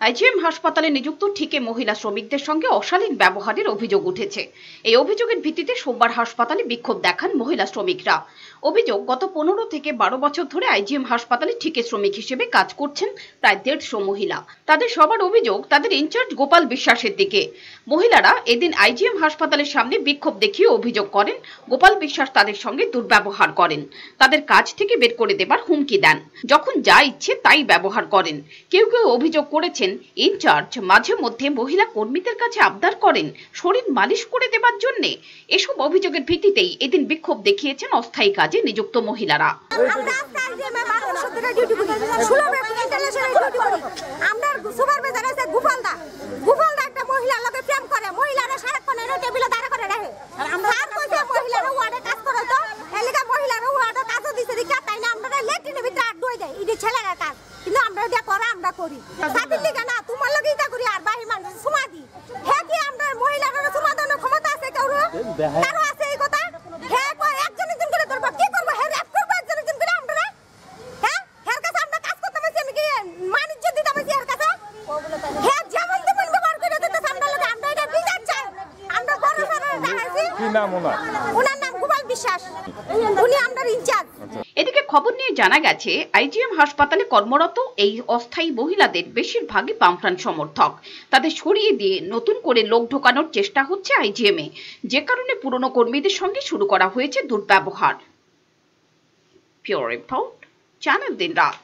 IgM হাসপাতালে নিযুক্ত ঠিকে মহিলা শ্রমিকদের সঙ্গে অশালীন ব্যবহারের অভিযোগ উঠেছে। এই অভিযোগের ভিত্তিতে সোমবার হাসপাতালে বিক্ষোভ দেখান মহিলা শ্রমিকরা। অভিযোগ, গত পনেরো থেকে বারো বছর ধরে আইজিএম হাসপাতালে ঠিকে শ্রমিক হিসেবে কাজ করছেন প্রায় দেড়শো মহিলা। তাদের সবার অভিযোগ, তাদের ইনচার্জ গোপাল বিশ্বাসের দিকে। মহিলারা এদিন আইজিএম হাসপাতালের সামনে বিক্ষোভ দেখিয়ে অভিযোগ করেন, গোপাল বিশ্বাস তাদের সঙ্গে দুর্ব্যবহার করেন। তাদের কাজ থেকে বের করে দেবার হুমকি দেন। যখন যা ইচ্ছে তাই ব্যবহার করেন। কেউ কেউ অভিযোগ করেছেন ইনচার্জ, মাঝে মধ্যে মহিলা কর্মীদের কাছে আবদার করেন শরীর মালিশ করে দেবার জন্য। এসব অভিযোগের ভিত্তিতেই এদিন বিক্ষোভ দেখিয়েছেন অস্থায়ী কাজে নিযুক্ত মহিলারা। ছেলেরা কাজ। কিন্তু আমরা এটা করে আমরা করি। সাথীর লিগা না তোমার লগে এটা করি আর বাহি মানুষ সুমা দি। হে কি আমরা মহিলারা সুমা দেওয়ার ক্ষমতা আছে কেউ কারও আছে এই কথা? হে কয় একজন একজন করে ধরবো কি করব? হে র্যাপ করব একজন একজন করে আমরা? হ্যাঁ হের কাছে আমরা কাজ করতে পারছি আমি কি মানিজ্য দিতে পারছি কাছে? হ্যাঁ যেমন তেমন ব্যবহার করে দিতে আমরা লোক আমরা এটা বিচার চাই। আমরা বড় সড়ো কি নাম ওনার? ওনার নাম গোপাল বিশ্বাস। উনি আমরা জানা গেছে, আইজিএম হাসপাতালে কর্মরত এই অস্থায়ী মহিলাদের বেশিরভাগই বামফ্রান সমর্থক। তাদের সরিয়ে দিয়ে নতুন করে লোক ঢোকানোর চেষ্টা হচ্ছে আইজিএম। এ যে কারণে পুরনো কর্মীদের সঙ্গে শুরু করা হয়েছে দুর্ব্যবহার। রিপোর্ট দিন রাত।